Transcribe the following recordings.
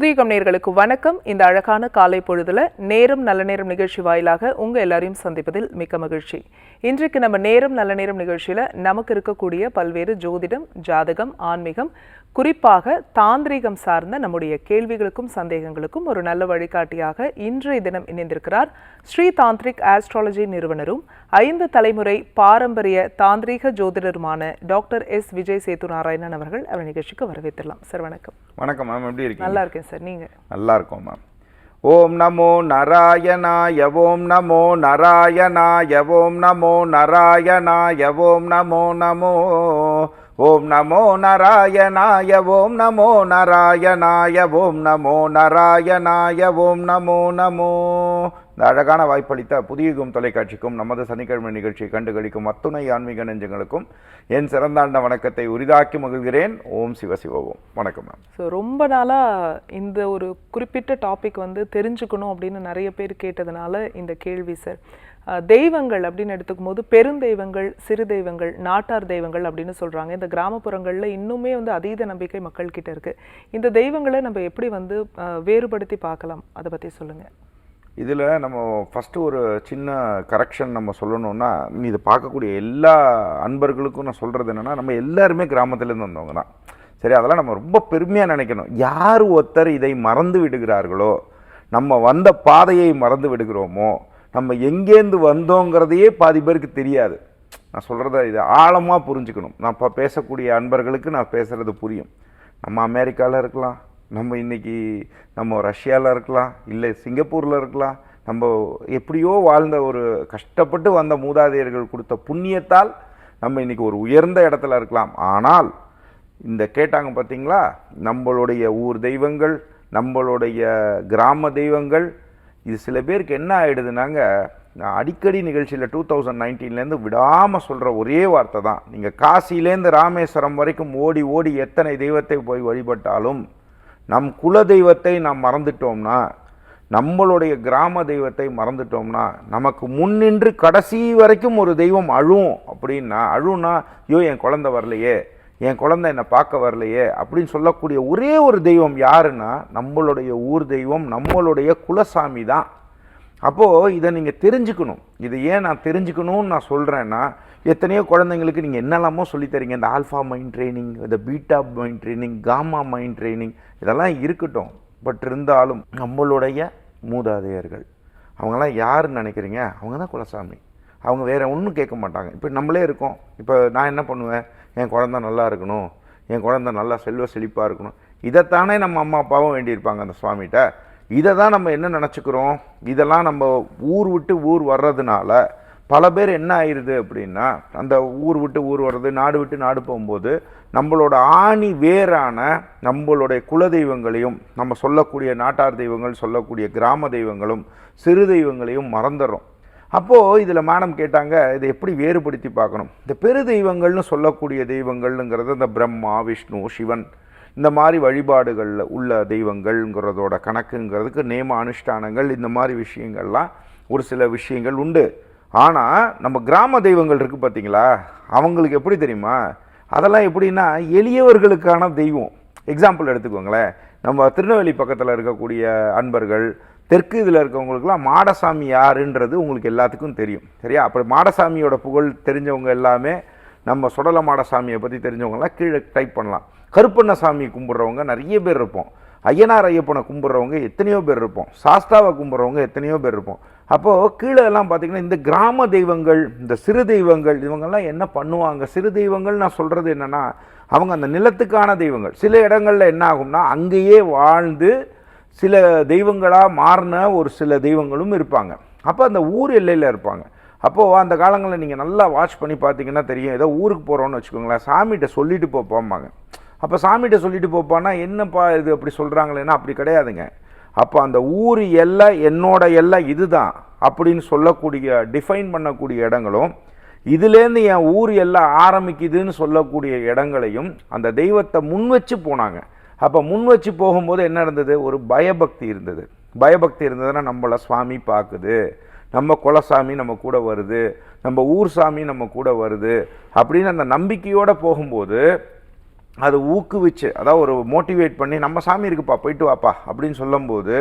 புதிய நேயர்களுக்கு வணக்கம். இந்த அழகான காலை பொழுதுல நேரம் நல்ல நேரம் நிகழ்ச்சி வாயிலாக உங்க எல்லாரையும் சந்திப்பதில் மிக்க மகிழ்ச்சி. இன்றைக்கு நம்ம நேரம் நல்ல நேரம் நிகழ்ச்சியில நமக்கு இருக்கக்கூடிய பல்வேறு ஜோதிடம் ஜாதகம் ஆன்மீகம் குறிப்பாக தாந்திரீகம் சார்ந்த நம்முடைய கேள்விகளுக்கும் சந்தேகங்களுக்கும் ஒரு நல்ல வழிகாட்டியாக இன்றைய தினம் இணைந்திருக்கிறார் ஸ்ரீ தாந்திரிக் ஆஸ்ட்ராலஜி நிறுவனரும் ஐந்து தலைமுறை பாரம்பரிய தாந்திரீக ஜோதிடருமான டாக்டர் எஸ் விஜய் சேத்து நாராயணன் அவர்கள் அவர் நிகழ்ச்சிக்கு வரவேற்றலாம் சார் வணக்கம். வணக்கம் மேம். எப்படி இருக்கீங்க? நல்லா இருக்கேன் சார். நீங்க? நல்லா இருக்கோம் மேம். ஓம் நமோ நாராயணாய ஓம் நமோ நாராயணாய ஓம் நமோ நாராயணாய ஓம் நமோ நமோ ஓம் நமோ நாராயணாய ஓம் நமோ நாராயணாய ஓம் நமோ நாராயணாய ஓம் நமோ நமோ. இந்த அழகான வாய்ப்பளித்த புதியகும் தொலைக்காட்சிக்கும் நமது சனிக்கிழமை நிகழ்ச்சியை கண்டுகளிக்கும் அத்துணை ஆன்மீக நெஞ்சங்களுக்கும் என் சிறந்தாண்ட வணக்கத்தை உரிதாக்கி மகிழ்கிறேன். ஓம் சிவசிவோம் வணக்கம் மேம். ஸோ ரொம்ப நாளாக இந்த ஒரு குறிப்பிட்ட டாபிக் வந்து தெரிஞ்சுக்கணும் அப்படின்னு நிறைய பேர் கேட்டதுனால இந்த கேள்வி சார் தெய்வங்கள் அப்படின்னு எடுத்துக்கும் போது பெருந்தெய்வங்கள் சிறு தெய்வங்கள் நாட்டார் தெய்வங்கள் அப்படின்னு சொல்கிறாங்க இந்த கிராமப்புறங்களில் இன்னுமே வந்து அதீத நம்பிக்கை மக்கள்கிட்ட இருக்குது இந்த தெய்வங்களை நம்ம எப்படி வந்து வேறுபடுத்தி பார்க்கலாம்? அதை பற்றி சொல்லுங்கள் இதில் நம்ம ஃபஸ்ட்டு ஒரு சின்ன கரெக்ஷன் நம்ம சொல்லணும்னா இது இதை பார்க்கக்கூடிய எல்லா அன்பர்களுக்கும் நான் சொல்கிறது என்னென்னா நம்ம எல்லாருமே கிராமத்துலேருந்து வந்தவங்க தான். சரி அதெல்லாம் நம்ம ரொம்ப பெருமையாக நினைக்கணும். யார் ஒருத்தர் இதை மறந்து விடுகிறார்களோ நம்ம வந்த பாதையை மறந்து விடுகிறோமோ நம்ம எங்கேருந்து வந்தோங்கிறதையே பாதி பேருக்கு தெரியாது. நான் சொல்கிறத இதை ஆழமாக புரிஞ்சுக்கணும். நான் இப்போ பேசக்கூடிய அன்பர்களுக்கு நான் பேசுகிறது புரியும். நம்ம அமெரிக்காவில் இருக்கலாம் நம்ம இன்றைக்கி நம்ம ரஷ்யாவில் இருக்கலாம் இல்லை சிங்கப்பூரில் இருக்கலாம் நம்ம எப்படியோ வாழ்ந்த ஒரு கஷ்டப்பட்டு வந்த மூதாதையர்கள் கொடுத்த புண்ணியத்தால் நம்ம இன்றைக்கி ஒரு உயர்ந்த இடத்துல இருக்கலாம். ஆனால் இந்த கேட்டாங்க பார்த்தீங்களா நம்மளுடைய ஊர் தெய்வங்கள் நம்மளுடைய கிராம தெய்வங்கள் இது சில பேருக்கு என்ன ஆகிடுதுனாங்க நான் அடிக்கடி நிகழ்ச்சியில் டூ தௌசண்ட் நைன்டீன்லேருந்து விடாமல் சொல்கிற ஒரே வார்த்தை தான். நீங்கள் காசிலேருந்து ராமேஸ்வரம் வரைக்கும் ஓடி ஓடி எத்தனை தெய்வத்தை போய் வழிபட்டாலும் நம் குல தெய்வத்தை நாம் மறந்துட்டோம்னா நம்மளுடைய கிராம தெய்வத்தை மறந்துட்டோம்னா நமக்கு முன்னின்று கடைசி வரைக்கும் ஒரு தெய்வம் அழும் அப்படின்னா அழுன்னா ஐயோ என் குழந்தை வரலையே. என் குழந்தை என்னை பார்க்க வரலையே அப்படின்னு சொல்லக்கூடிய ஒரே ஒரு தெய்வம் யாருன்னா நம்மளுடைய ஊர் தெய்வம் நம்மளுடைய குலசாமி தான். அப்போது இதை நீங்கள் தெரிஞ்சுக்கணும். இதை ஏன் நான் தெரிஞ்சுக்கணும்னு நான் சொல்கிறேன்னா எத்தனையோ குழந்தைங்களுக்கு நீங்கள் என்னெல்லாமோ சொல்லித் தரீங்க. இந்த ஆல்ஃபா மைண்ட் ட்ரைனிங் இந்த beta mind training gamma mind training இதெல்லாம் இருக்கட்டும். பட் இருந்தாலும் நம்மளுடைய மூதாதையர்கள் அவங்களாம் யாருன்னு நினைக்கிறீங்க? அவங்க தான் குலசாமி. அவங்க வேறு ஒன்றும் கேட்க மாட்டாங்க. இப்போ நம்மளே இருக்கோம். இப்போ நான் என்ன பண்ணுவேன்? என் குழந்த நல்லா இருக்கணும் என் குழந்த நல்லா செல்வ செழிப்பாக இருக்கணும். இதைத்தானே நம்ம அம்மா அப்பாவும் வேண்டியிருப்பாங்க அந்த சுவாமிகிட்ட. இதை தான் நம்ம என்ன நினச்சிக்கிறோம்? இதெல்லாம் நம்ம ஊர் விட்டு ஊர் வர்றதுனால பல பேர் என்ன ஆயிடுது அப்படின்னா அந்த ஊர் விட்டு ஊர் வர்றது நாடு விட்டு நாடு போகும்போது நம்மளோட ஆணி வேரான நம்மளுடைய குல தெய்வங்களையும் நம்ம சொல்லக்கூடிய நாட்டார் தெய்வங்கள் சொல்லக்கூடிய கிராம தெய்வங்களும் சிறு தெய்வங்களையும் மறந்துடுறோம். அப்போது இதில் மேடம் கேட்டாங்க இதை எப்படி வேறுபடுத்தி பார்க்கணும்? இந்த பெரு தெய்வங்கள்னு சொல்லக்கூடிய தெய்வங்கள்ங்கிறது இந்த பிரம்மா விஷ்ணு சிவன் இந்த மாதிரி வழிபாடுகளில் உள்ள தெய்வங்கள்ங்கிறதோட கணக்குங்கிறதுக்கு நேம அனுஷ்டானங்கள் இந்த மாதிரி விஷயங்கள்லாம் ஒரு சில விஷயங்கள் உண்டு. ஆனால் நம்ம கிராம தெய்வங்கள் இருக்குது பார்த்தீங்களா அவங்களுக்கு எப்படி தெரியுமா? அதெல்லாம் எப்படின்னா எளியவர்களுக்கான தெய்வம். எக்ஸாம்பிள் எடுத்துக்கோங்களேன். நம்ம திருநெல்வேலி பக்கத்தில் இருக்கக்கூடிய அன்பர்கள் தெற்கு இதில் இருக்கவங்களுக்குலாம் மாடசாமி யாருன்றது உங்களுக்கு எல்லாத்துக்கும் தெரியும். சரியா? அப்போ மாடசாமியோட புகழ் தெரிஞ்சவங்க எல்லாமே நம்ம சுடல மாடசாமியை பற்றி தெரிஞ்சவங்கலாம் கீழே டைப் பண்ணலாம். கருப்பண்ணசாமி கும்பிட்றவங்க நிறைய பேர் இருப்போம். ஐயனார் ஐயப்பனை கும்பிட்றவங்க எத்தனையோ பேர் இருப்போம். சாஸ்தாவை கும்பிட்றவங்க எத்தனையோ பேர் இருப்போம். அப்போது கீழே எல்லாம் பார்த்தீங்கன்னா இந்த கிராம தெய்வங்கள் இந்த சிறு தெய்வங்கள் இவங்கெல்லாம் என்ன பண்ணுவாங்க? சிறு தெய்வங்கள் நான் சொல்கிறது என்னென்னா அவங்க அந்த நிலத்துக்கான தெய்வங்கள். சில இடங்களில் என்ன ஆகும்னா அங்கேயே வாழ்ந்து சில தெய்வங்களாக மாறின ஒரு சில தெய்வங்களும் இருப்பாங்க. அப்போ அந்த ஊர் எல்லையில் இருப்பாங்க. அப்போது அந்த காலங்களில் நீங்கள் நல்லா வாட்ச் பண்ணி பார்த்தீங்கன்னா தெரியும். ஏதோ ஊருக்கு போகிறோன்னு வச்சுக்கோங்களேன். சாமிகிட்ட சொல்லிட்டு போப்போம்பாங்க. அப்போ சாமிகிட்ட சொல்லிட்டு போப்பான்னா என்னப்பா இது அப்படி சொல்கிறாங்களேன்னா அப்படி கிடையாதுங்க. அப்போ அந்த ஊர் எல்லை என்னோட எல்லை இதுதான் அப்படின்னு சொல்லக்கூடிய டிஃபைன் பண்ணக்கூடிய இடங்களும் இதுலேருந்து என் ஊர் எல்லாம் ஆரம்பிக்குதுன்னு சொல்லக்கூடிய இடங்களையும் அந்த தெய்வத்தை முன் வச்சு போனாங்க. அப்போ முன் வச்சு போகும்போது என்ன இருந்தது ஒரு பயபக்தி இருந்தது. பயபக்தி இருந்ததுன்னா நம்மளை சுவாமி பார்க்குது நம்ம குலசாமி நம்ம கூட வருது. நம்ம ஊர் சாமி நம்ம கூட வருது. அப்படின்னு அந்த நம்பிக்கையோடு போகும்போது அது ஊக்குவிச்சு அதாவது ஒரு மோட்டிவேட் பண்ணி நம்ம சாமி இருக்குப்பா போயிட்டு வாப்பா அப்படின்னு சொல்லும்போது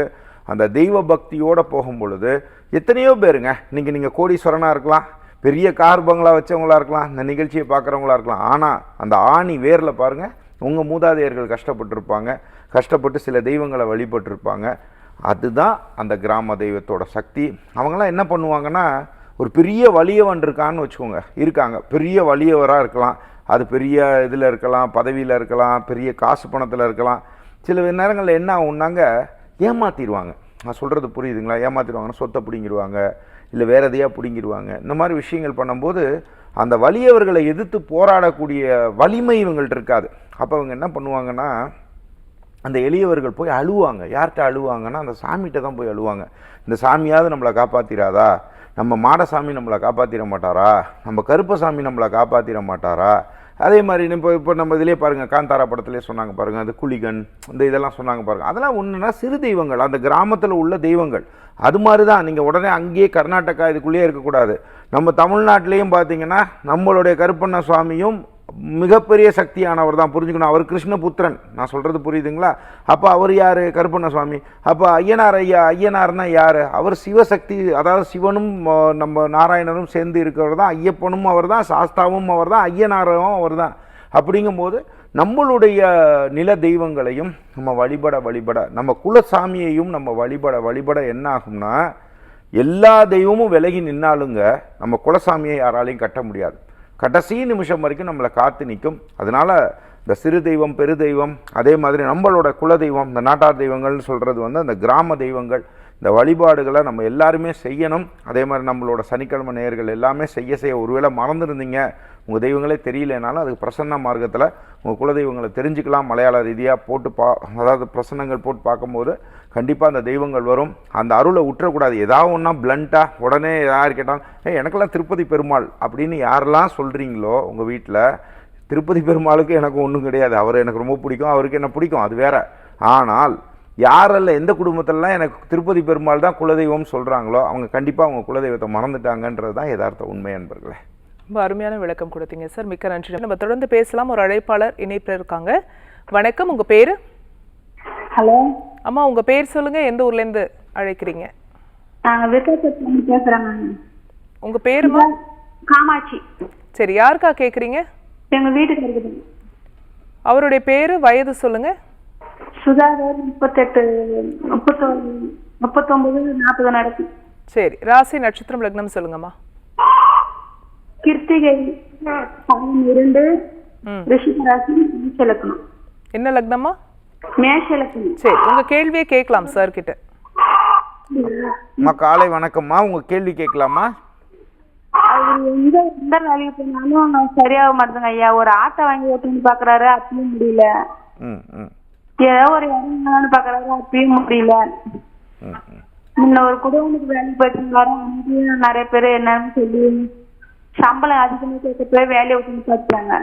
அந்த தெய்வ பக்தியோடு போகும் பொழுது எத்தனையோ பேருங்க இன்றைக்கி நீங்கள் கோடீஸ்வரனாக இருக்கலாம் பெரிய கார் பங்களா வச்சவங்களா இருக்கலாம் இந்த நிகழ்ச்சியை பார்க்குறவங்களா இருக்கலாம். ஆனால் அந்த ஆணி வேரில் பாருங்கள் உங்கள் மூதாதையர்கள் கஷ்டப்பட்டிருப்பாங்க. கஷ்டப்பட்டு சில தெய்வங்களை வழிபட்டிருப்பாங்க. அதுதான் அந்த கிராம தெய்வத்தோட சக்தி. அவங்களாம் என்ன பண்ணுவாங்கன்னா ஒரு பெரிய வலியவன் இருக்கான்னு வச்சுக்கோங்க. இருக்காங்க. பெரிய வலியவராக இருக்கலாம். அது பெரிய இதில் இருக்கலாம் பதவியில் இருக்கலாம் பெரிய காசு பணத்தில் இருக்கலாம். சில நேரங்களில் என்ன ஆகுன்னாங்க ஏமாற்றிடுவாங்க நான் சொல்கிறது புரியுதுங்களா? ஏமாத்திடுவாங்கன்னா சொத்தை பிடிங்கிடுவாங்க. இல்லை வேறு எதையாக பிடுங்கிடுவாங்க. இந்த மாதிரி விஷயங்கள் பண்ணும்போது அந்த வலியவர்களை எதிர்த்து போராடக்கூடிய வலிமை இவங்கள்ட்ட இருக்காது. அப்போ அவங்க என்ன பண்ணுவாங்கன்னா அந்த எளியவர்கள் போய் அழுவாங்க. யார்கிட்ட அழுவாங்கன்னா அந்த சாமிகிட்ட தான் போய் அழுவாங்க. இந்த சாமியாவது நம்மளை காப்பாற்றிடாதா நம்ம மாடசாமி நம்மளை காப்பாற்றிட மாட்டாரா? நம்ம கருப்பசாமி நம்மளை காப்பாற்றிட மாட்டாரா? அதே மாதிரி இப்போ இப்போ நம்ம இதிலே பாருங்கள் காந்தாரா படத்திலே சொன்னாங்க பாருங்கள் அந்த குளிகன் இந்த இதெல்லாம் சொன்னாங்க பாருங்கள் அதெல்லாம் ஒன்றுனா சிறு தெய்வங்கள் அந்த கிராமத்தில் உள்ள தெய்வங்கள். அது மாதிரி தான் நீங்கள் உடனே அங்கேயே கர்நாடகா இதுக்குள்ளேயே இருக்கக்கூடாது. நம்ம தமிழ்நாட்டிலையும் பார்த்தீங்கன்னா நம்மளுடைய கருப்பண்ண சுவாமியும் மிகப்பெரிய சக்தியானவர் தான் புரிஞ்சுக்கணும். அவர் கிருஷ்ணபுத்திரன். நான் சொல்கிறது புரியுதுங்களா? அப்போ அவர் யார்? கருப்பண்ண சுவாமி அப்போ ஐயனார் ஐயா ஐயனார்னா யார்? அவர் சிவசக்தி அதாவது சிவனும் நம்ம நாராயணனும் சேர்ந்து இருக்கிறவர் தான். ஐயப்பனும் அவர் தான் சாஸ்தாவும் அவர் தான் ஐயனாரும் அவர் தான். அப்படிங்கும்போது நம்மளுடைய நில தெய்வங்களையும் நம்ம வழிபட வழிபட நம்ம குலசாமியையும் நம்ம வழிபட வழிபட என்ன ஆகும்னா எல்லா தெய்வமும் விலகி நின்னாலுங்க நம்ம குலசாமியை யாராலையும் கட்ட முடியாது. கடைசி நிமிஷம் வரைக்கும் நம்மளை காத்து நிற்கும். அதனால் இந்த சிறு தெய்வம் பெரு தெய்வம் அதே மாதிரி நம்மளோட குல தெய்வம் இந்த நாட்டார் தெய்வங்கள்னு சொல்கிறது வந்து அந்த கிராம தெய்வங்கள் இந்த வழிபாடுகளை நம்ம எல்லாருமே செய்யணும். அதே மாதிரி நம்மளோட சனிக்கிழமை நேயர்கள் எல்லாமே செய்ய செய்ய ஒருவேளை மறந்துருந்தீங்க உங்கள் தெய்வங்களே தெரியலனாலும் அதுக்கு பிரசன்ன மார்க்கத்தில் உங்கள் குலதெய்வங்களை தெரிஞ்சுக்கலாம். மலையாள ரீதியாக போட்டு பா அதாவது பிரசன்னங்கள் போட்டு பார்க்கும்போது கண்டிப்பாக அந்த தெய்வங்கள் வரும். அந்த அருளை விட்டுறக்கூடாது ஏதாவது ஒன்றா பிளண்ட்டாக உடனே யார் கேட்டாலும் ஏய் எனக்கெல்லாம் திருப்பதி பெருமாள் அப்படின்னு யாரெல்லாம் சொல்கிறீங்களோ உங்கள் வீட்டில் திருப்பதி பெருமாளுக்கு எனக்கு ஒன்றும் கிடையாது. அவர் எனக்கு ரொம்ப பிடிக்கும் அவருக்கு என்ன பிடிக்கும் அது வேற. ஆனால் யாரெல்லாம் எந்த குடும்பத்திலலாம் எனக்கு திருப்பதி பெருமாள் தான் குலதெய்வம் சொல்கிறாங்களோ அவங்க கண்டிப்பாக அவங்க குலதெய்வத்தை மறந்துட்டாங்கன்றது தான் யதார்த்த உண்மை என்பர்களே ரொம்ப அருமையான விளக்கம் கொடுத்தீங்க சார். மிக்க நன்றி. நம்ம தொடர்ந்து பேசலாம். ஒரு அழைப்பாளர் இணைப்பில் இருக்காங்க. வணக்கம். உங்க பேரு? ஹலோ. அம்மா உங்க பேர் சொல்லுங்க எந்த ஊர்ல இருந்து அழைக்கிறீங்க நாங்க விருத்தாச்சலத்துல பேசுறேங்க உங்க பேருமா? காமாட்சி. சரி யாருக்கா கேக்குறீங்க? எங்க வீட்டுக்கு அவருடைய பேரு வயது சொல்லுங்க. சுதாகர் முப்பத்தெட்டு முப்பத்தொரு முப்பத்தொன்பது நாற்பது நடக்கும். சரி ராசி நட்சத்திரம் லக்னம் சொல்லுங்கம்மா. கிருத்திகை இரண்டு ரிஷிகராசி என்ன லக்னம்மா? சரி உங்க கேள்வியை கேட்கலாம் சார் கிட்ட. அம்மா காலை வணக்கம்மா. உங்கள் கேள்வி கேட்கலாமா? அவர் எந்த எந்த வேலைக்கு போனாலும் சரியாக மாட்டேங்குங்க ஐயா. ஒரு ஆட்டை வாங்கி ஓட்டுன்னு பாக்குறாரு அப்பயும் முடியல. ம் ம். ஏதோ ஒரு இறங்கலாம்னு பாக்குறாரு அப்பயும் முடியல. ம் ம். முன்ன ஒரு குடோனுக்கு வேலைக்கு போயிட்டு நிறைய பேர் என்னன்னு சொல்லி சம்பளம் அதிகமாக கேட்க போய் வேலையை விட்டு பார்த்துட்டாங்க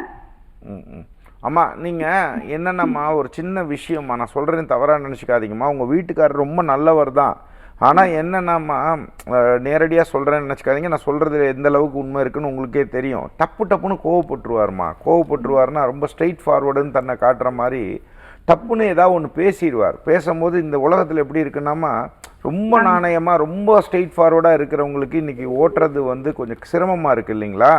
ம், ம். அம்மா நீங்கள் என்னென்னம்மா ஒரு சின்ன விஷயம்மா நான் சொல்கிறேன்னு தவறாக நினச்சிக்காதீங்கம்மா. உங்கள் வீட்டுக்காரர் ரொம்ப நல்லவர் தான். ஆனால் என்னென்னம்மா நேரடியாக சொல்கிறேன்னு நினச்சிக்காதீங்க. நான் சொல்கிறது எந்த அளவுக்கு உண்மை இருக்குன்னு உங்களுக்கே தெரியும். டப்பு டப்புன்னு கோவப்பட்டுருவார்மா கோவப்பட்டுருவாருன்னா ரொம்ப ஸ்ட்ரெயிட் ஃபார்வர்டுன்னு தன்னை காட்டுற மாதிரி டப்புன்னு ஏதாவது ஒன்று பேசிடுவார். பேசும்போது இந்த உலகத்தில் எப்படி இருக்குன்னாமா ரொம்ப நாணயமாக ரொம்ப ஸ்ட்ரெயிட் ஃபார்வர்டாக இருக்கிறவங்களுக்கு இன்றைக்கி ஓட்டுறது வந்து கொஞ்சம் சிரமமாக இருக்குது இல்லைங்களா?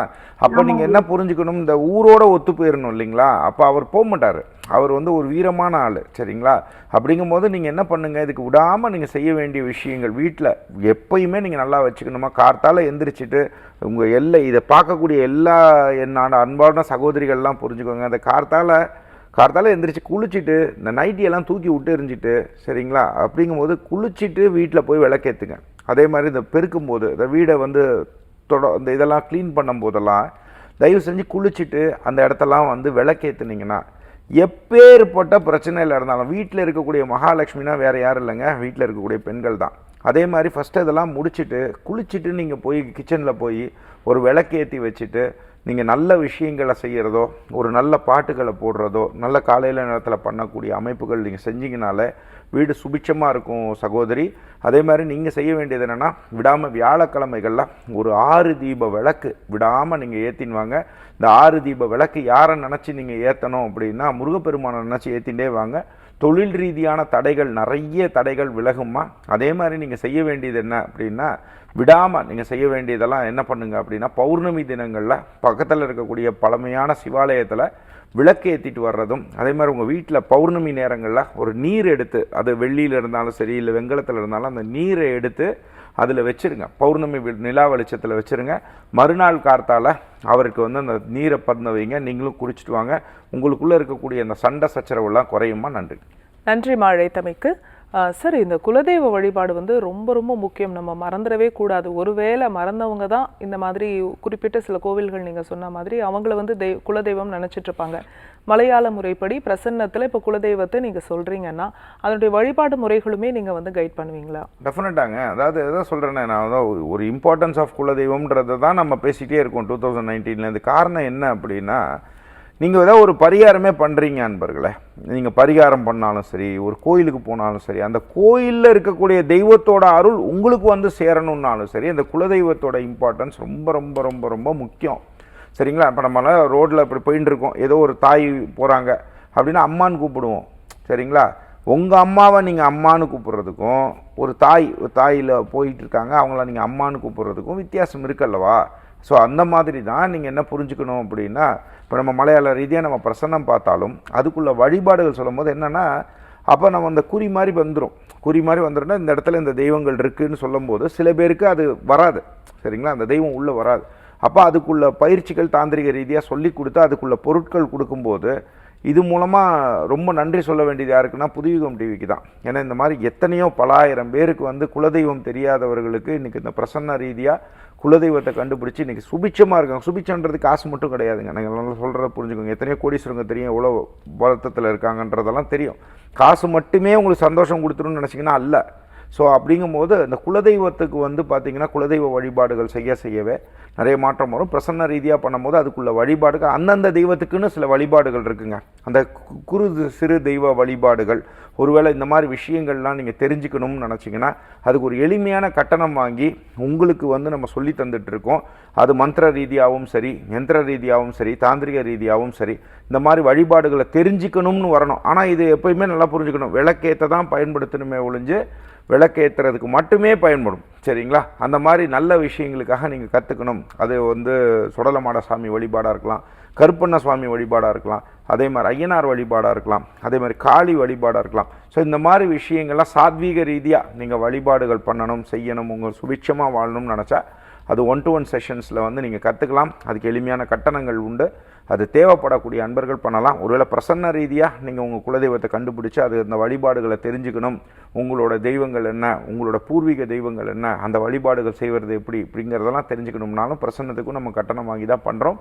அப்போ நீங்கள் என்ன புரிஞ்சுக்கணும்? இந்த ஊரோட ஒத்து போயிடணும் இல்லைங்களா? அப்போ அவர் போக மாட்டார். அவர் வந்து ஒரு வீரமான ஆள் சரிங்களா? அப்படிங்கும்போது நீங்கள் என்ன பண்ணுங்கள் இதுக்கு விடாமல் நீங்கள் செய்ய வேண்டிய விஷயங்கள் வீட்டில் எப்பயுமே நீங்கள் நல்லா வச்சுக்கணுமா? கார்த்தால எந்திரிச்சிட்டு உங்கள் எல்லை இதை பார்க்கக்கூடிய எல்லா என்னோட அன்பான சகோதரிகள்லாம் புரிஞ்சுக்கோங்க. அந்த கார்த்தால கார்த்தால எழுந்திரிச்சு குளிச்சுட்டு இந்த நைட்டியெல்லாம் தூக்கி விட்டு எரிஞ்சிட்டு சரிங்களா? அப்படிங்கும்போது குளிச்சுட்டு வீட்டில் போய் விளக்கேற்றுங்க அதே மாதிரி இந்த பெருக்கும் போது இந்த வீடை வந்து தொட இந்த இதெல்லாம் க்ளீன் பண்ணும் போதெல்லாம் தயவு செஞ்சு குளிச்சுட்டு அந்த இடத்தெல்லாம் வந்து விளக்கேற்றுனீங்கன்னா எப்பேற்பட்ட பிரச்சனையில் இருந்தாலும் வீட்டில் இருக்கக்கூடிய மகாலட்சுமினா வேறு யாரும் இல்லைங்க. வீட்டில் இருக்கக்கூடிய பெண்கள் தான். அதே மாதிரி ஃபஸ்ட்டு இதெல்லாம் முடிச்சுட்டு குளிச்சுட்டு நீங்கள் போய் கிச்சனில் போய் ஒரு விளக்கேற்றி வச்சுட்டு நீங்கள் நல்ல விஷயங்களை செய்கிறதோ ஒரு நல்ல பாட்டுகளை போடுறதோ நல்ல காலையில் நேரத்தில் பண்ணக்கூடிய அமைப்புகள் நீங்கள் செஞ்சீங்கனாலே வீடு சுபிட்சமாக இருக்கும் சகோதரி. அதே மாதிரி நீங்கள் செய்ய வேண்டியது என்னென்னா விடாமல் வியாழக்கிழமைகளில் ஒரு ஆறு தீப விளக்கு விடாமல் நீங்கள் ஏற்றின்னு வாங்க. இந்த ஆறு தீப விளக்கு யாரை நினச்சி நீங்கள் ஏற்றணும் அப்படின்னா முருகப்பெருமானை நினச்சி ஏற்றிண்டே வாங்க. தொழில் ரீதியான தடைகள் நிறைய தடைகள் விலகுமா அதே மாதிரி நீங்கள் செய்ய வேண்டியது என்ன அப்படின்னா விடாமல் நீங்கள் செய்ய வேண்டியதெல்லாம் என்ன பண்ணுங்கள் அப்படின்னா பௌர்ணமி தினங்களில் பக்கத்தில் இருக்கக்கூடிய பழமையான சிவாலயத்தில் விளக்கு ஏற்றிட்டு வர்றதும் அதே மாதிரி உங்கள் வீட்டில் பௌர்ணமி நேரங்களில் ஒரு நீர் எடுத்து அது வெள்ளியில் இருந்தாலும் சரி இல்லை வெங்கலத்தில் இருந்தாலும் அந்த நீரை எடுத்து அதில் வச்சிருங்க. பௌர்ணமி நிலா வெளிச்சத்தில் வச்சிருங்க. மறுநாள் கார்த்தால அவருக்கு வந்து அந்த நீரை பறந்து வைங்க. நீங்களும் குடிச்சிட்டு வாங்க. உங்களுக்குள்ளே இருக்கக்கூடிய அந்த சண்டை சச்சரவுலாம் குறையுமா? நன்றி. நன்றி அழைத்தமைக்கு சார் இந்த குலதெய்வ வழிபாடு வந்து ரொம்ப ரொம்ப முக்கியம். நம்ம மறந்துடவே கூடாது. ஒருவேளை மறந்தவங்க தான் இந்த மாதிரி குறிப்பிட்ட சில கோவில்கள் நீங்க சொன்ன மாதிரி அவங்கள வந்து தெய் குலதெய்வம் நினைச்சிட்டு இருப்பாங்க. மலையாள முறைப்படி பிரசன்னத்துல இப்போ குலதெய்வத்தை நீங்க சொல்றீங்கன்னா அதனுடைய வழிபாடு முறைகளுமே நீங்க வந்து கைட் பண்ணுவீங்களா? டெஃபினட்டாங்க அதாவது எதாவது சொல்கிறேன்னே நான் அதான் ஒரு- இம்பார்ட்டன்ஸ் ஆஃப் குலதெய்வம்ன்றதை தான் நம்ம பேசிகிட்டே இருக்கோம். டூ தௌசண்ட் நைன்டீன்லேருந்து காரணம் என்ன அப்படின்னா நீங்கள் ஏதாவது ஒரு பரிகாரமே பண்ணுறீங்க அன்பர்களே. நீங்கள் பரிகாரம் பண்ணாலும் சரி ஒரு கோயிலுக்கு போனாலும் சரி அந்த கோயிலில் இருக்கக்கூடிய தெய்வத்தோட அருள் உங்களுக்கு வந்து சேரணும்னாலும் சரி அந்த குலதெய்வத்தோட இம்பார்ட்டன்ஸ் ரொம்ப ரொம்ப ரொம்ப ரொம்ப முக்கியம். சரிங்களா? இப்போ நம்மளாம் ரோட்டில் இப்படி போயின்னு இருக்கோம். ஏதோ ஒரு தாய் போகிறாங்க அப்படின்னா அம்மான்னு கூப்பிடுவோம். சரிங்களா? உங்கள் அம்மாவை நீங்கள் அம்மான்னு கூப்பிட்றதுக்கும் ஒரு தாய் ஒரு தாயில் போயிட்டு இருக்காங்க அவங்கள நீங்கள் அம்மான்னு கூப்பிட்றதுக்கும் வித்தியாசம் இருக்குல்லவா ஸோ அந்த மாதிரி தான் நீங்கள் என்ன புரிஞ்சுக்கணும் அப்படின்னா இப்போ நம்ம மலையாள ரீதியாக நம்ம பிரசன்னம் பார்த்தாலும் அதுக்குள்ள வழிபாடுகள் சொல்லும்போது என்னென்னா அப்போ நம்ம அந்த குறி மாதிரி வந்துடும் குறி மாதிரி வந்துடும்னா இந்த இடத்துல இந்த தெய்வங்கள் இருக்குதுன்னு சொல்லும்போது சில பேருக்கு அது வராது. சரிங்களா? அந்த தெய்வம் உள்ளே வராது. அப்போ அதுக்குள்ள பயிற்சிகள் தாந்திரிக ரீதியாக சொல்லி கொடுத்து அதுக்குள்ள பொருட்கள் கொடுக்கும்போது இது மூலமாக ரொம்ப நன்றி சொல்ல வேண்டியது யாருக்குன்னா புதுயுகம் டிவிக்கு தான். ஏன்னா இந்த மாதிரி எத்தனையோ பலாயிரம் பேருக்கு வந்து குலதெய்வம் தெரியாதவர்களுக்கு இன்றைக்கி இந்த பிரசன்ன ரீதியாக குலதெய்வத்தை கண்டுபிடிச்சி இன்றைக்கி சுபிட்சமாக இருக்காங்க. சுபிட்சன்றது காசு மட்டும் கிடையாதுங்க. நீங்கள் நல்லா சொல்கிறத புரிஞ்சுக்கோங்க. எத்தனையோ கோடீஸ்வரங்க தெரியும் எவ்வளோ வருத்தத்தில் இருக்காங்கன்றதெல்லாம் தெரியும். காசு மட்டுமே உங்களுக்கு சந்தோஷம் கொடுத்துருன்னு நினச்சிங்கன்னா அல்ல. ஸோ அப்படிங்கும்போது இந்த குலதெய்வத்துக்கு வந்து பார்த்திங்கன்னா குலதெய்வ வழிபாடுகள் செய்ய செய்யவே நிறைய மாற்றம் வரும். பிரசன்ன ரீதியாக பண்ணும்போது அதுக்குள்ள வழிபாடுகள் அந்தந்த தெய்வத்துக்குன்னு சில வழிபாடுகள் இருக்குங்க. அந்த கு- குறு சிறு தெய்வ வழிபாடுகள் ஒருவேளை இந்த மாதிரி விஷயங்கள்லாம் நீங்கள் தெரிஞ்சுக்கணும்னு நினச்சிங்கன்னா அதுக்கு ஒரு எளிமையான கட்டணம் வாங்கி உங்களுக்கு வந்து நம்ம சொல்லி தந்துட்டுருக்கோம் அது மந்திர ரீதியாகவும் சரி யந்திர ரீதியாகவும் சரி தாந்திரிக ரீதியாகவும் சரி இந்த மாதிரி வழிபாடுகளை தெரிஞ்சுக்கணும்னு வரணும். ஆனால் இது எப்பயுமே நல்லா புரிஞ்சுக்கணும். விளக்கேற்ற தான் பயன்படுத்தணுமே ஒழிஞ்சு விளக்கேற்றுறதுக்கு மட்டுமே பயன்படும். சரிங்களா? அந்த மாதிரி நல்ல விஷயங்களுக்காக நீங்கள் கற்றுக்கணும் அது வந்து சுடலமாட சாமி வழிபாடாக இருக்கலாம் கருப்பண்ண சுவாமி வழிபாடாக இருக்கலாம் அதே மாதிரி ஐயனார் வழிபாடாக இருக்கலாம் அதே மாதிரி காளி வழிபாடாக இருக்கலாம். ஸோ இந்த மாதிரி விஷயங்கள்லாம் சாத்வீக ரீதியாக நீங்கள் வழிபாடுகள் பண்ணணும் செய்யணும் உங்கள் சுபிட்சமாக வாழணும்னு நினச்சா அது ஒன் டு ஒன் செஷன்ஸில் வந்து நீங்கள் கற்றுக்கலாம் அதுக்கு எளிமையான கட்டணங்கள் உண்டு. அது தேவைப்படக்கூடிய அன்பர்கள் பண்ணலாம். ஒருவேளை பிரசன்ன ரீதியாக நீங்கள் உங்கள் குலதெய்வத்தை கண்டுபிடிச்சு அது அந்த வழிபாடுகளை தெரிஞ்சுக்கணும். உங்களோட தெய்வங்கள் என்ன? உங்களோட பூர்வீக தெய்வங்கள் என்ன? அந்த வழிபாடுகள் செய்வது எப்படி? இப்படிங்கிறதெல்லாம் தெரிஞ்சுக்கணும்னாலும் பிரசன்னத்துக்கும் நம்ம கட்டணம் வாங்கி தான் பண்ணுறோம்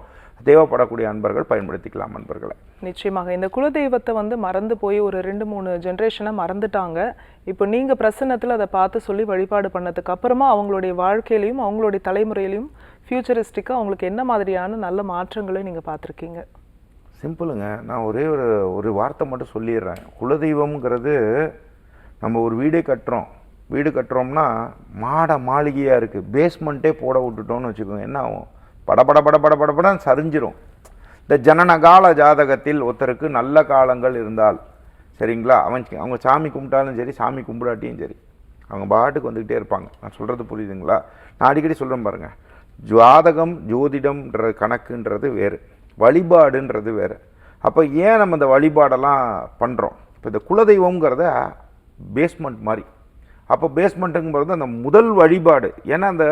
தேவைப்படக்கூடிய அன்பர்கள் பயன்படுத்திக்கலாம் அன்பர்களை. நிச்சயமாக. இந்த குலதெய்வத்தை வந்து மறந்து போய் ஒரு ரெண்டு மூணு ஜென்ரேஷனை மறந்துட்டாங்க. இப்போ நீங்கள் பிரசன்னத்தில் அதை பார்த்து சொல்லி வழிபாடு பண்ணதுக்கு அப்புறமா அவங்களுடைய வாழ்க்கையிலையும் அவங்களுடைய தலைமுறையிலையும் ஃபியூச்சரிஸ்டிக்காக உங்களுக்கு என்ன மாதிரியான நல்ல மாற்றங்களை நீங்கள் பார்த்துருக்கீங்க? சிம்பிளுங்க நான் ஒரே ஒரு ஒரு வார்த்தை மட்டும் சொல்லிடுறேன். குலதெய்வம்ங்கிறது நம்ம ஒரு வீடே கட்டுறோம். வீடு கட்டுறோம்னா மாட மாளிகையாக இருக்குது பேஸ்மெண்ட்டே போட விட்டுட்டோம்னு வச்சுக்கோங்க. என்ன ஆகும்? பட பட பட பட பட சரிஞ்சிரும். இந்த ஜனனகால ஜாதகத்தில் ஒருத்தருக்கு நல்ல காலங்கள் இருந்தால் சரிங்களா? அவன் அவங்க சாமி கும்பிட்டாலும் சரி சாமி கும்பிடாட்டியும் சரி அவங்க பாட்டுக்கு வந்துக்கிட்டே இருப்பாங்க. நான் சொல்கிறது புரியுதுங்களா? நான் அடிக்கடி சொல்கிறேன் பாருங்கள் ஜாதகம் ஜோதிடம்ன்ற கணக்குன்றது வேறு. வழிபாடுன்றது வேறு. அப்போ ஏன் நம்ம இந்த வழிபாடெல்லாம் பண்ணுறோம் இப்போ இந்த குலதெய்வங்கிறத பேஸ்மெண்ட் மாதிரி. அப்போ பேஸ்மெண்ட்டுங்கிறது அந்த முதல் வழிபாடு. ஏன்னா அந்த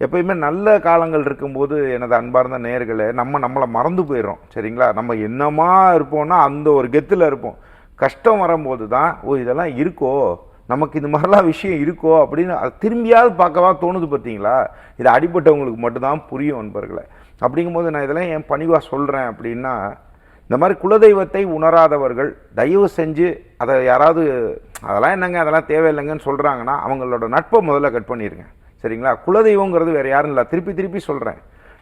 எப்பயுமே நல்ல காலங்கள் இருக்கும்போது எனது அன்பார்ந்த நேர்களை நம்ம நம்மளை மறந்து போயிடுறோம். சரிங்களா? நம்ம என்னமா இருப்போம்னா அந்த ஒரு கெத்தில் இருப்போம். கஷ்டம் வரும்போது தான் ஓ இதெல்லாம் இருக்கோ? நமக்கு இந்த மாதிரிலாம் விஷயம் இருக்கோ அப்படின்னு அது திரும்பியாவது பார்க்கவா தோணுது பார்த்தீங்களா? இது அடிப்பட்டவங்களுக்கு மட்டும்தான் புரியும் நண்பர்களை. அப்படிங்கும்போது நான் இதெல்லாம் என் பணிவாக சொல்கிறேன் அப்படின்னா இந்த மாதிரி குலதெய்வத்தை உணராதவர்கள் தயவு செஞ்சு அதை யாராவது அதெல்லாம் என்னங்க அதெல்லாம் தேவையில்லைங்கன்னு சொல்கிறாங்கன்னா அவங்களோட நட்பை முதல்ல கட் பண்ணிடுங்க சரிங்களா? குலதெய்வங்கிறது வேறு யாரும் இல்லை. திருப்பி திருப்பி சொல்கிறேன்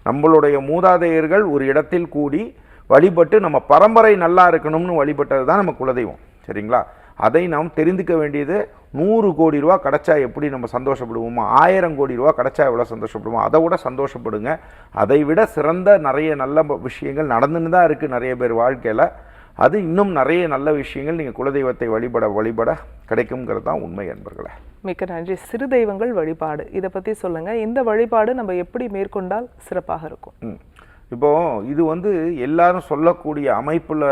நம்மளுடைய மூதாதையர்கள் ஒரு இடத்தில் கூடி வழிபட்டு நம்ம பரம்பரை நல்லா இருக்கணும்னு வழிபட்டது தான் நம்ம குலதெய்வம். சரிங்களா? அதை நாம் தெரிந்துக்க வேண்டியது நூறு கோடி ரூபா கிடைச்சா எப்படி நம்ம சந்தோஷப்படுவோமோ? ஆயிரம் கோடி ரூபா கிடைச்சா எவ்வளோ சந்தோஷப்படுவோம்? அதை விட சந்தோஷப்படுங்க. அதை விட சிறந்த நிறைய நல்ல விஷயங்கள் நடந்துன்னு தான் இருக்குது நிறைய பேர் வாழ்க்கையில். அது இன்னும் நிறைய நல்ல விஷயங்கள் நீங்கள் குலதெய்வத்தை வழிபட வழிபட கிடைக்குங்கிறது தான் உண்மை என்பர்களே. மிக்க நன்றி. சிறு தெய்வங்கள் வழிபாடு. இதை பத்தி சொல்லுங்க. இந்த வழிபாடு நம்ம எப்படி மேற்கொண்டால் சிறப்பாக இருக்கும்? இப்போது இப்போ இது வந்து எல்லாரும் சொல்லக்கூடிய அமைப்பில்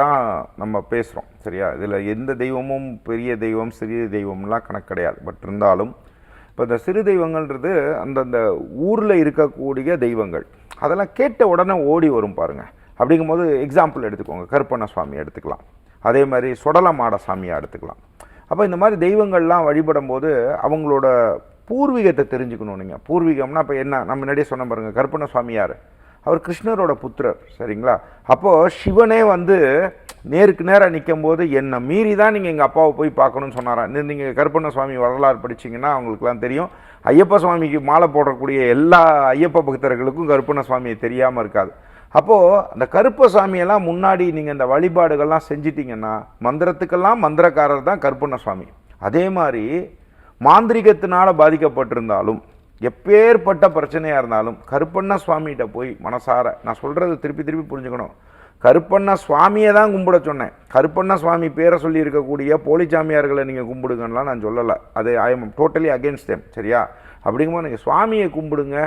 தான் நம்ம பேசுகிறோம் சரியா? இதில் எந்த தெய்வமும் பெரிய தெய்வம் சிறிய தெய்வம்லாம் கணக்கு கிடையாது. பட் இருந்தாலும் இப்போ இந்த சிறு தெய்வங்கள்ன்றது அந்தந்த ஊரில் இருக்கக்கூடிய தெய்வங்கள் அதெல்லாம் கேட்ட உடனே ஓடி வரும் பாருங்க. அப்படிங்கும்போது எக்ஸாம்பிள் எடுத்துக்கோங்க. கருப்பண்ண சுவாமி எடுத்துக்கலாம். அதே மாதிரி சுடலமாட சாமியாக எடுத்துக்கலாம். அப்போ இந்த மாதிரி தெய்வங்கள்லாம் வழிபடும் போது அவங்களோட பூர்வீகத்தை தெரிஞ்சுக்கணும் நீங்கள் பூர்வீகம்னா இப்போ என்ன? நம்ம முன்னாடியே சொன்ன பாருங்கள் கருப்பண்ண சுவாமி யார்? அவர் கிருஷ்ணரோட புத்திரர் சரிங்களா? அப்போது சிவனே வந்து நேருக்கு நேராக நிற்கும் போது என்னை மீறி தான் நீங்கள் எங்கள் அப்பாவை போய் பார்க்கணும்னு சொன்னாரா? நீங்கள் கருப்பண்ண சுவாமி வரலாறு படிச்சீங்கன்னா அவங்களுக்குலாம் தெரியும். ஐயப்ப சுவாமிக்கு மாலை போடக்கூடிய எல்லா ஐயப்ப பக்தர்களுக்கும் கருப்பண்ண சுவாமியை தெரியாமல் இருக்காது. அப்போது அந்த கருப்ப சாமியெல்லாம் முன்னாடி நீங்கள் இந்த வழிபாடுகள்லாம் செஞ்சிட்டிங்கன்னா மந்திரத்துக்கெல்லாம் மந்திரக்காரர் தான் கருப்பண்ண சுவாமி அதே மாதிரி மாந்திரிகத்தினால் பாதிக்கப்பட்டிருந்தாலும் எப்பேற்பட்ட பிரச்சனையாக இருந்தாலும் கருப்பண்ண சுவாமிகிட்ட போய் மனசார நான் சொல்கிறது திருப்பி திருப்பி புரிஞ்சுக்கணும். கருப்பண்ண சுவாமியை தான் கும்பிட சொன்னேன். கருப்பண்ண சுவாமி பேரை சொல்லி இருக்கக்கூடிய போலிச்சாமியார்களை நீங்கள் கும்பிடுங்கலாம் நான் சொல்லலை. அது I am totally against them சரியா? அப்படிங்கும்போது நீங்கள் சுவாமியை கும்பிடுங்க.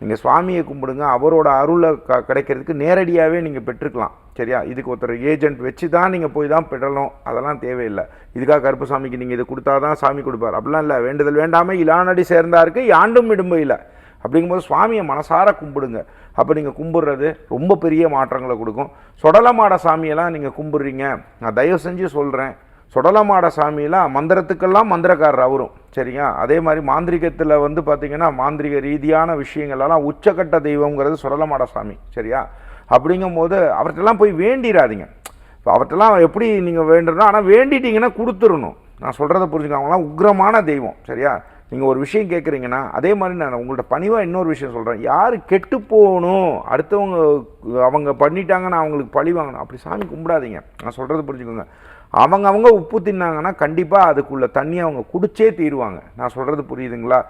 நீங்கள் சுவாமியை கும்பிடுங்க. அவரோட அருளை க கிடைக்கிறதுக்கு நேரடியாகவே நீங்கள் பெற்றுக்கலாம். சரியா? இதுக்கு ஒருத்தர் ஏஜென்ட் வச்சு தான் நீங்கள் போய் தான் பெறணும். அதெல்லாம் தேவையில்லை. இதுக்காக கருப்பசாமிக்கு நீங்கள் இது கொடுத்தா தான் சாமி கொடுப்பார். அப்படிலாம் இல்லை. வேண்டுதல் வேண்டாமல் இலானடி சேர்ந்தாருக்கு யாண்டும் இடும்பு இல்லை. அப்படிங்கும்போது சுவாமியை மனசார கும்பிடுங்க. அப்போ நீங்கள் கும்பிட்றது ரொம்ப பெரிய மாற்றங்களை கொடுக்கும். சொடலமாட சாமியெல்லாம் நீங்கள் கும்பிட்றீங்க. நான் தயவு செஞ்சு சொல்கிறேன் சுடலமாட சாமியெல்லாம் மந்திரத்துக்கெல்லாம் மந்திரக்காரர் அவரும். சரியா? அதே மாதிரி மாந்திரிகத்தில் வந்து பார்த்தீங்கன்னா மாந்திரிக ரீதியான விஷயங்கள்லாம் உச்சக்கட்ட தெய்வங்கிறது சுடலமாட சாமி. சரியா? அப்படிங்கும்போது அவர்கிட்டலாம் போய் வேண்டிடாதீங்க இப்போ அவர்கிட்டலாம் எப்படி நீங்கள் வேண்டுறோம் ஆனால் வேண்டிட்டீங்கன்னா கொடுத்துடணும் நான் சொல்கிறத புரிஞ்சுக்கவங்களாம் உக்ரமான தெய்வம் சரியா? நீங்கள் ஒரு விஷயம் கேட்குறீங்கன்னா அதே மாதிரி நான் உங்கள்கிட்ட பணிவாக இன்னொரு விஷயம் சொல்கிறேன் யார் கெட்டு போகணும்? அடுத்தவங்க அவங்க பண்ணிட்டாங்கன்னா அவங்களுக்கு பழி வாங்கணும். அப்படி சாமி கும்பிடாதீங்க. நான் சொல்கிறது புரிஞ்சுக்கோங்க. அவங்க அவங்க உப்பு தின்னாங்கன்னா கண்டிப்பாக அதுக்குள்ளே தண்ணி அவங்க குடிச்சே தீருவாங்க. நான் சொல்கிறது புரியுதுங்களா?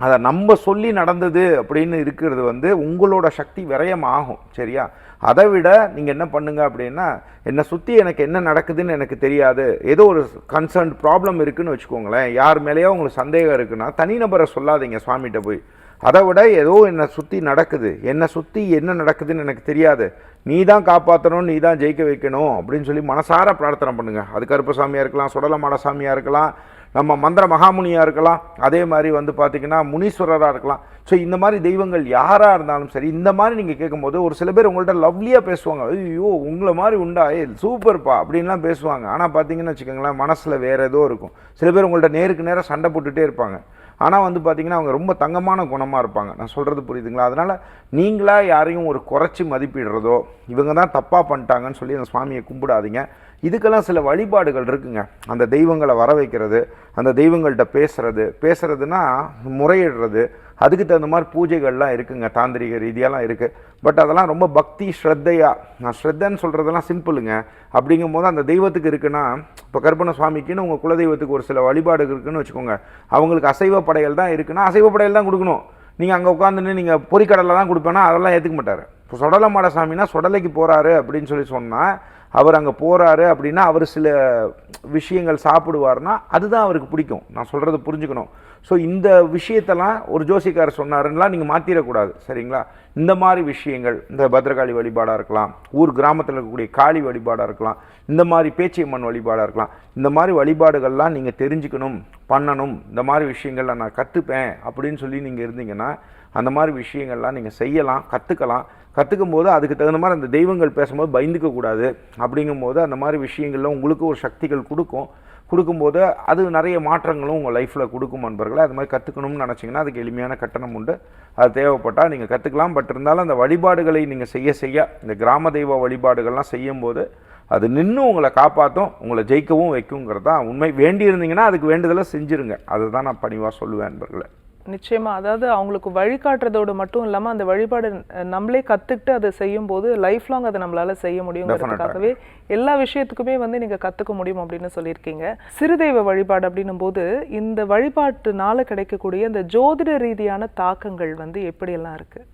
அதை நம்ம சொல்லி நடந்தது அப்படின்னு இருக்கிறது வந்து உங்களோட சக்தி விரயமாகும் சரியா? அதை விட நீங்கள் என்ன பண்ணுங்க அப்படின்னா என்னை சுற்றி எனக்கு என்ன நடக்குதுன்னு எனக்கு தெரியாது. ஏதோ ஒரு கன்சர்ன் ப்ராப்ளம் இருக்குதுன்னு வச்சுக்கோங்களேன். யார் மேலேயோ உங்களுக்கு சந்தேகம் இருக்குன்னா தனிநபரை சொல்லாதீங்க சுவாமிகிட்ட போய். அதை விட ஏதோ என்னை சுற்றி நடக்குது. என்னை சுற்றி என்ன நடக்குதுன்னு எனக்கு தெரியாது. நீ தான் காப்பாற்றணும் நீ தான் ஜெயிக்க வைக்கணும் அப்படின்னு சொல்லி மனசார பிரார்த்தனை பண்ணுங்கள் அது கருப்பசாமியாக இருக்கலாம் சுடலமாட சாமியாக இருக்கலாம் நம்ம மந்திர மகாமுனியாக இருக்கலாம் அதே மாதிரி வந்து பார்த்திங்கன்னா முனீஸ்வரராக இருக்கலாம். ஸோ இந்த மாதிரி தெய்வங்கள் யாராக இருந்தாலும் சரி இந்த மாதிரி நீங்கள் கேட்கும்போது ஒரு சில பேர் உங்கள்கிட்ட லவ்லியாக பேசுவாங்க. ஐயோ உங்களை மாதிரி உண்டா? ஏ சூப்பர்ப்பா அப்படின்லாம் பேசுவாங்க. ஆனால் பார்த்தீங்கன்னு வச்சுக்கோங்களேன் மனசில் வேறு ஏதோ இருக்கும். சில பேர் உங்கள்கிட்ட நேருக்கு நேராக சண்டை போட்டுகிட்டே இருப்பாங்க. ஆனால் வந்து பார்த்திங்கன்னா அவங்க ரொம்ப தங்கமான குணமாக இருப்பாங்க. நான் சொல்கிறது புரியுதுங்களா? அதனால் நீங்களாக யாரையும் ஒரு குறைச்சி மதிப்பிடுறதோ இவங்க தான் தப்பாக பண்ணிட்டாங்கன்னு சொல்லி அந்த சுவாமியை கும்பிடாதீங்க. இதுக்கெல்லாம் சில வழிபாடுகள் இருக்குங்க. அந்த தெய்வங்களை வர வைக்கிறது அந்த தெய்வங்கள்கிட்ட பேசுகிறது பேசுகிறதுனா முறையிடுறது. அதுக்கு தகுந்த மாதிரி பூஜைகள்லாம் இருக்குங்க தாந்திரிக ரீதியாலாம் இருக்குது பட் அதெல்லாம் ரொம்ப பக்தி ஸ்ரத்தையா நான் ஸ்ரத்தன்னு சொல்கிறதெல்லாம் சிம்பிளுங்க. அப்படிங்கும்போது அந்த தெய்வத்துக்கு இருக்குன்னா இப்போ கருப்பண சுவாமிக்குன்னு உங்கள் குலதெய்வத்துக்கு ஒரு சில வழிபாடு இருக்குன்னு வச்சுக்கோங்க. அவங்களுக்கு அசைவ படையல் தான் இருக்குன்னா அசைவ படையல் தான் கொடுக்கணும். நீங்கள் அங்கே உட்காந்துன்னு நீங்கள் பொறிக்கடலை தான் கொடுப்பேன்னா அதெல்லாம் ஏற்றுக்க மாட்டார். இப்போ சுடலமாட சாமினா சுடலைக்கு போகிறாரு அப்படின்னு சொல்லி சொன்னால் அவர் அங்கே போகிறாரு அப்படின்னா அவர் சில விஷயங்கள் சாப்பிடுவார்னா அதுதான் அவருக்கு பிடிக்கும். நான் சொல்கிறத புரிஞ்சுக்கணும். ஸோ இந்த விஷயத்தெல்லாம் ஒரு ஜோசிக்காரர் சொன்னாருன்னா நீங்கள் மாற்றிடக்கூடாது சரிங்களா? இந்த மாதிரி விஷயங்கள் இந்த பத்ரகாளி வழிபாடாக இருக்கலாம் ஊர் கிராமத்தில் இருக்கக்கூடிய காளி வழிபாடாக இருக்கலாம் இந்த மாதிரி பேச்சியம்மன் வழிபாடாக இருக்கலாம் இந்த மாதிரி வழிபாடுகள்லாம் நீங்கள் தெரிஞ்சுக்கணும் பண்ணணும் இந்த மாதிரி விஷயங்கள்லாம் நான் கற்றுப்பேன் அப்படின்னு சொல்லி நீங்கள் இருந்தீங்கன்னா அந்த மாதிரி விஷயங்கள்லாம் நீங்கள் செய்யலாம் கற்றுக்கலாம் கற்றுக்கும் போது அதுக்கு தகுந்த மாதிரி அந்த தெய்வங்கள் பேசும்போது பயந்துக்க கூடாது அப்படிங்கும்போது அந்த மாதிரி விஷயங்கள்லாம் உங்களுக்கு ஒரு சக்திகள் கொடுக்கும். கொடுக்கும்போது அது நிறைய மாற்றங்களும் உங்கள் லைஃப்பில் கொடுக்கும் நண்பர்களே. அது மாதிரி கற்றுக்கணும்னு நினச்சிங்கன்னா அதுக்கு எளிமையான கட்டணம் உண்டு. அது தேவைப்பட்டால் நீங்கள் கற்றுக்கலாம் பட் இருந்தாலும் அந்த வழிபாடுகளை நீங்கள் செய்ய செய்ய இந்த கிராம தெய்வ வழிபாடுகள்லாம் செய்யும்போது அது நின்று உங்களை காப்பாற்றும் உங்களை ஜெயிக்கவும் வைக்குங்கிறது தான் உண்மை. வேண்டியிருந்தீங்கன்னா அதுக்கு வேண்டுதலை செஞ்சுருங்க. அதுதான் நான் பணிவாக சொல்லுவேன் நண்பர்களே. நிச்சயமா அதாவது அவங்களுக்கு வழிகாட்டுறதோடு மட்டும் இல்லாம அந்த வழிபாடு நம்மளே கத்துக்கிட்டு அதை செய்யும் போது லைஃப் லாங் அதை நம்மளால செய்ய முடியுங்கிறதுக்காகவே எல்லா விஷயத்துக்குமே வந்து நீங்க கத்துக்க முடியும் அப்படின்னு சொல்லியிருக்கீங்க. சிறுதெய்வ வழிபாடு அப்படின்னும் போது இந்த வழிபாட்டுனால கிடைக்கக்கூடிய இந்த ஜோதிட ரீதியான தாக்கங்கள் வந்து எப்படியெல்லாம் இருக்கு?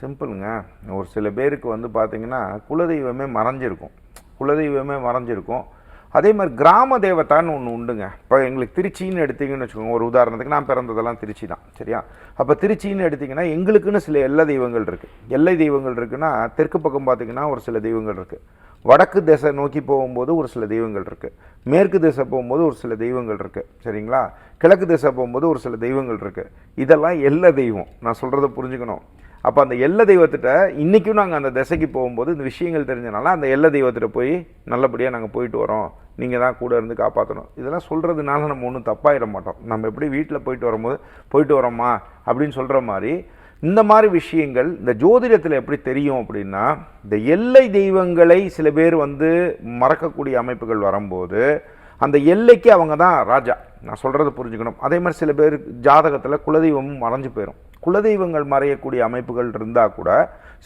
சிம்பிளுங்க. ஒரு சில பேருக்கு வந்து பார்த்தீங்கன்னா குலதெய்வமே மறைஞ்சிருக்கும். குலதெய்வமே மறைஞ்சிருக்கும். அதே மாதிரி கிராம தேவதான்னு ஒன்று உண்டுங்க. இப்போ எங்களுக்கு திருச்சின்னு எடுத்தீங்கன்னு வச்சுக்கோங்க ஒரு உதாரணத்துக்கு நான் பிறந்ததெல்லாம் திருச்சி தான் சரியா? அப்போ திருச்சின்னு எடுத்தீங்கன்னா எங்களுக்குன்னு சில எல்லை தெய்வங்கள் இருக்குது எல்லை தெய்வங்கள் இருக்குன்னா தெற்கு பக்கம் பார்த்தீங்கன்னா ஒரு சில தெய்வங்கள் இருக்குது வடக்கு திசை நோக்கி போகும்போது ஒரு சில தெய்வங்கள் இருக்குது மேற்கு திசை போகும்போது ஒரு சில தெய்வங்கள் இருக்குது சரிங்களா? கிழக்கு திசை போகும்போது ஒரு சில தெய்வங்கள் இருக்குது இதெல்லாம் எல்லை தெய்வம். நான் சொல்கிறத புரிஞ்சுக்கணும். அப்போ அந்த எல்ல தெய்வத்திட்ட இன்றைக்கும் நாங்கள் அந்த திசைக்கு போகும்போது இந்த விஷயங்கள் தெரிஞ்சனால அந்த எல்ல தெய்வத்திட்ட போய் நல்லபடியாக நாங்கள் போயிட்டு வரோம். நீங்கள் தான் கூட இருந்து காப்பாற்றணும் இதெல்லாம் சொல்கிறதுனால நம்ம ஒன்றும் தப்பாயிட மாட்டோம். நம்ம எப்படி வீட்டில் போயிட்டு வரும்போது போயிட்டு வரோம்மா அப்படின்னு சொல்கிற மாதிரி இந்த மாதிரி விஷயங்கள் இந்த ஜோதிடத்தில் எப்படி தெரியும் அப்படின்னா இந்த எல்லை தெய்வங்களை சில பேர் வந்து மறக்கக்கூடிய அமைப்புகள் வரும்போது அந்த எல்லைக்கு அவங்க தான் ராஜா. நான் சொல்கிறத புரிஞ்சுக்கணும். அதே மாதிரி சில பேர் ஜாதகத்தில் குலதெய்வமும் மறைஞ்சு போயிடும் குலதெய்வங்கள் மறையக்கூடிய அமைப்புகள் இருந்தால் கூட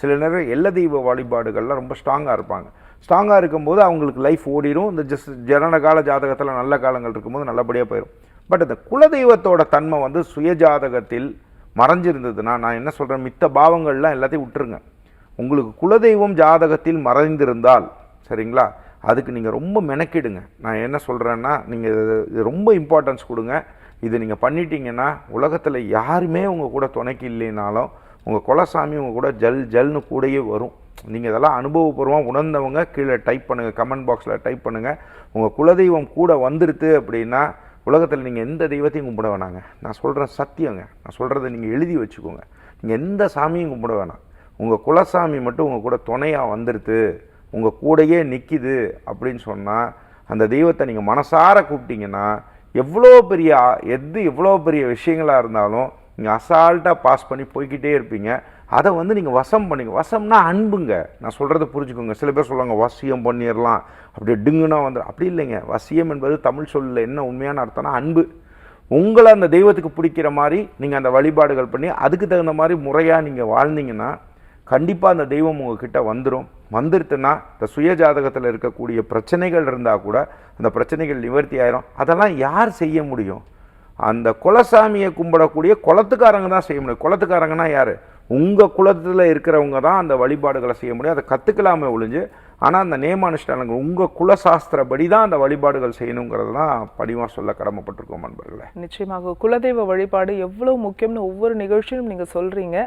சில நேரம் எல்ல தெய்வ வழிபாடுகள்லாம் ரொம்ப ஸ்ட்ராங்காக இருப்பாங்க. ஸ்ட்ராங்காக இருக்கும்போது அவங்களுக்கு லைஃப் ஓடிடும் இந்த ஜஸ்ட் ஜனன கால ஜாதகத்தில் நல்ல காலங்கள் இருக்கும்போது நல்லபடியாக போயிடும் பட் இந்த குலதெய்வத்தோட தன்மை வந்து சுயஜாதகத்தில் மறைஞ்சிருந்ததுன்னா நான் என்ன சொல்கிறேன் மித்த பாவங்கள்லாம் எல்லாத்தையும் விட்டுருங்க. உங்களுக்கு குலதெய்வம் ஜாதகத்தில் மறைந்திருந்தால் சரிங்களா? அதுக்கு நீங்கள் ரொம்ப மெனக்கிடுங்க. நான் என்ன சொல்கிறேன்னா நீங்கள் இது ரொம்ப இம்பார்ட்டன்ஸ் கொடுங்க. இது நீங்கள் பண்ணிட்டீங்கன்னா உலகத்தில் யாருமே உங்கள் கூட துணைக்கு இல்லைனாலும் உங்கள் குலசாமி உங்கள் கூட ஜல் ஜல்னு கூடயே வரும். நீங்கள் இதெல்லாம் அனுபவபூர்வமாக உணர்ந்தவங்க கீழே டைப் பண்ணுங்கள் கமெண்ட் பாக்ஸில் டைப் பண்ணுங்கள் உங்கள் குலதெய்வம் கூட வந்துருது அப்படின்னா உலகத்தில் நீங்கள் எந்த தெய்வத்தையும் கும்பிட வேணாங்க. நான் சொல்கிறேன் சத்தியங்க. நான் சொல்கிறத நீங்கள் எழுதி வச்சுக்கோங்க. நீங்கள் எந்த சாமியும் கும்பிட வேணாம். உங்கள் குலசாமி மட்டும் உங்கள் கூட துணையாக வந்துடுது உங்கள் கூடயே நிற்கிது அப்படின்னு சொன்னால் அந்த தெய்வத்தை நீங்கள் மனசார கூப்பிட்டீங்கன்னா எவ்வளோ பெரிய எது எவ்வளோ பெரிய விஷயங்களாக இருந்தாலும் நீங்கள் அசால்ட்டாக பாஸ் பண்ணி போய்கிட்டே இருப்பீங்க. அதை வந்து நீங்கள் வசம் பண்ணிங்க. வசம்னா அன்புங்க. நான் சொல்கிறத புரிஞ்சுக்கோங்க. சில பேர் சொல்லுவாங்க வசியம் பண்ணிடலாம் அப்படி டிங்குனா வந்து அப்படி இல்லைங்க. வசியம் என்பது தமிழ் சொல்லில் என்ன உண்மையான அர்த்தம்னா அன்பு. உங்களை அந்த தெய்வத்துக்கு பிடிக்கிற மாதிரி நீங்கள் அந்த வழிபாடுகள் பண்ணி அதுக்கு தகுந்த மாதிரி முறையாக நீங்கள் வாழ்ந்தீங்கன்னா கண்டிப்பாக அந்த தெய்வம் உங்ககிட்ட வந்துடும் வந்துருத்துன்னா இந்த சுய ஜாதகத்தில் இருக்கக்கூடிய பிரச்சனைகள் இருந்தால் கூட அந்த பிரச்சனைகள் நிவர்த்தி ஆயிரும். அதெல்லாம் யார் செய்ய முடியும்? அந்த குலசாமியை கும்பிடக்கூடிய குளத்துக்காரங்க தான் செய்ய முடியும். குளத்துக்காரங்கன்னா யார்? உங்கள் குலத்தில் இருக்கிறவங்க தான் அந்த வழிபாடுகளை செய்ய முடியும். அதை கற்றுக்கலாமே ஒழிஞ்சு ஆனால் அந்த நியமானுஷ்டானங்கள் உங்கள் குலசாஸ்திரப்படி தான் அந்த வழிபாடுகள் செய்யணுங்கிறது தான் படிவாக சொல்ல கடமைப்பட்டிருக்கோம் நண்பர்களே நிச்சயமாக. குலதெய்வ வழிபாடு எவ்வளோ முக்கியம்னு ஒவ்வொரு நிகழ்ச்சியும் நீங்கள் சொல்கிறீங்க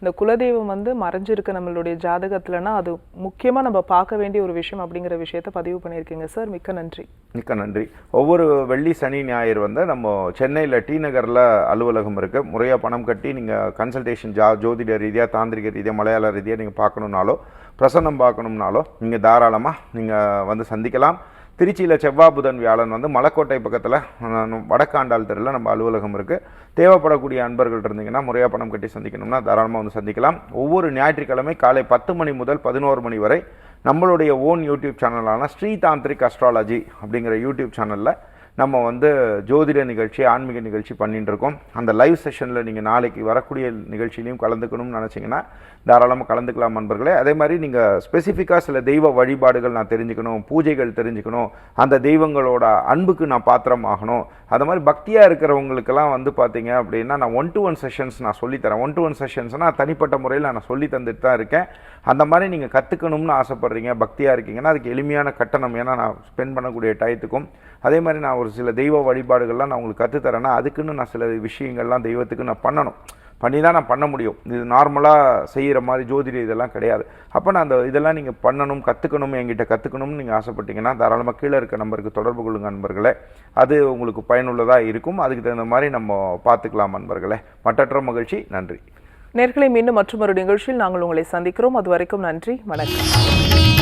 இந்த குலதெய்வம் வந்து மறைஞ்சிருக்கு நம்மளுடைய ஜாதகத்துலனா அது முக்கியமாக நம்ம பார்க்க வேண்டிய ஒரு விஷயம் அப்படிங்கிற விஷயத்த பதிவு பண்ணியிருக்கீங்க. சார் மிக்க நன்றி. மிக்க நன்றி. ஒவ்வொரு வெள்ளி சனி ஞாயிறு வந்து நம்ம சென்னையில் டி நகரில் அலுவலகம் இருக்குது முறையாக பணம் கட்டி நீங்கள் கன்சல்டேஷன் ஜா ஜோதிட ரீதியாக தாந்திரிக ரீதியாக மலையாள ரீதியாக நீங்கள் பார்க்கணுன்னாலோ பிரசன்னம் பார்க்கணும்னாலோ நீங்கள் தாராளமாக நீங்கள் வந்து சந்திக்கலாம். திருச்சியில் செவ்வாய் புதன் வியாழன் வந்து மலைக்கோட்டை பக்கத்தில் வடக்காண்டால் தெருவில் நம்ம அலுவலகம் இருக்குது தேவைப்படக்கூடிய அன்பர்கள் இருந்தீங்கன்னா முறையாக பணம் கட்டி சந்திக்கணும்னா தாராளமாக வந்து சந்திக்கலாம். ஒவ்வொரு ஞாயிற்றுக்கிழமை காலை பத்து மணி முதல் பதினோரு மணி வரை நம்மளுடைய ஓன் யூடியூப் சேனலான ஸ்ரீ தாந்திரிக் அஸ்ட்ராலஜி அப்படிங்கிற யூடியூப் சேனலில் நம்ம வந்து ஜோதிட நிகழ்ச்சி ஆன்மீக நிகழ்ச்சி பண்ணிட்டு இருக்கோம். அந்த லைவ் செஷனில் நீங்கள் நாளைக்கு வரக்கூடிய நிகழ்ச்சியிலையும் கலந்துக்கணும்னு நினச்சிங்கன்னா தாராளமாக கலந்துக்கலாம் நண்பர்களே. அதே மாதிரி நீங்கள் ஸ்பெசிஃபிக்காக சில தெய்வ வழிபாடுகள் நான் தெரிஞ்சுக்கணும் பூஜைகள் தெரிஞ்சுக்கணும் அந்த தெய்வங்களோட அன்புக்கு நான் பாத்திரம் ஆகணும். அது மாதிரி பக்தியாக இருக்கிறவங்களுக்கெல்லாம் வந்து பார்த்தீங்க அப்படின்னா நான் ஒன் டு ஒன் செஷன்ஸ் நான் சொல்லித்தரேன். ஒன் டு ஒன் செஷன்ஸ்னால் தனிப்பட்ட முறையில் நான் சொல்லி தந்துட்டு தான் இருக்கேன். அந்த மாதிரி நீங்கள் கற்றுக்கணும்னு ஆசைப்பட்றீங்க பக்தியாக இருக்கீங்கன்னா அதுக்கு எளிமையான கட்டணம். ஏன்னா நான் ஸ்பெண்ட் பண்ணக்கூடிய டயத்துக்கும் அதே மாதிரி நான் ஒரு சில தெய்வ வழிபாடுகள்லாம் நான் உங்களுக்கு கற்றுத்தரேன்னா அதுக்குன்னு நான் சில விஷயங்கள்லாம் தெய்வத்துக்கு நான் பண்ணணும். பண்ணி தான் நான் பண்ண முடியும். இது நார்மலாக செய்கிற மாதிரி ஜோதிட இதெல்லாம் கிடையாது. அப்போ நான் அந்த இதெல்லாம் நீங்கள் பண்ணணும் கற்றுக்கணும் என்கிட்ட கற்றுக்கணும்னு நீங்கள் ஆசைப்பட்டீங்கன்னா தாராளமாக கீழே இருக்க நம்பருக்கு தொடர்பு கொள்ளுங்க நண்பர்களே. அது உங்களுக்கு பயனுள்ளதாக இருக்கும். அதுக்கு தகுந்த மாதிரி நம்ம பார்த்துக்கலாம் நண்பர்களே. மற்றற்ற மகிழ்ச்சி. நன்றி. நேர்களை மீண்டும் மற்றொரு நிகழ்ச்சியில் நாங்கள் உங்களை சந்திக்கிறோம். அது வரைக்கும் நன்றி. வணக்கம்.